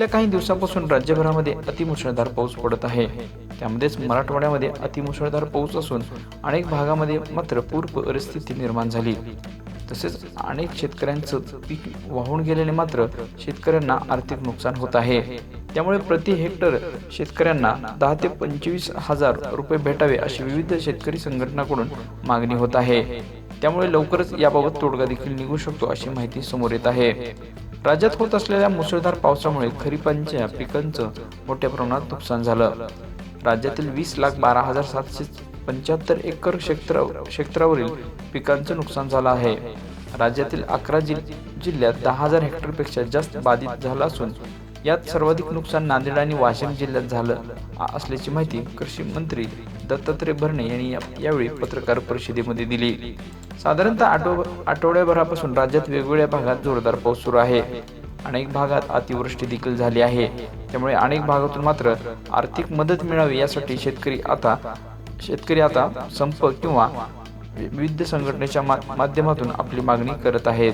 गेल्या काही दिवसांपासून राज्यभरामध्ये अतिमुसळधार पाऊस पडत आहे. त्यामध्येच मराठवाड्यामध्ये अतिमुसळधार पाऊस असून अनेक भागामध्ये मात्र पूर परिस्थिती निर्माण झाली. तसेच अनेक शेतकऱ्यांचं पीक वाहून गेल्याने मात्र शेतकऱ्यांना आर्थिक नुकसान होत आहे. त्यामुळे प्रति हेक्टर शेतकऱ्यांना दहा ते पंचवीस हजार रुपये भेटावे अशी विविध शेतकरी संघटनाकडून मागणी होत आहे. त्यामुळे लवकरच याबाबत तोडगा देखील निघू शकतो अशी माहिती समोर येत आहे. राज्यात होत असलेल्या मुसळधार पावसामुळे खरीपांच्या पिकांचं मोठ्या प्रमाणात नुकसान झालं. राज्यातील वीस लाख बारा हजार सातशे पंच्याहत्तर एकर क्षेत्र क्षेत्रावरील पिकांचं नुकसान झालं आहे. राज्यातील अकरा जिल्ह्यात दहा हजार हेक्टरपेक्षा जास्त बाधित झालं असून यात सर्वाधिक नुकसान नांदेड आणि वाशिम जिल्ह्यात झालं असल्याची माहिती कृषी मंत्री दत्तात्रय भरणे यांनी या- यावेळी पत्रकार परिषदेमध्ये दिली. साधारणतः आठव आठवड्याभरापासून राज्यात वेगवेगळ्या भागात जोरदार पाऊस सुरू आहे. अनेक भागात अतिवृष्टी देखील झाली आहे. त्यामुळे अनेक भागातून मात्र आर्थिक मदत मिळावी यासाठी शेतकरी आता शेतकरी आता संप किंवा विविध संघटनेच्या मा- माध्यमातून आपली मागणी करत आहेत.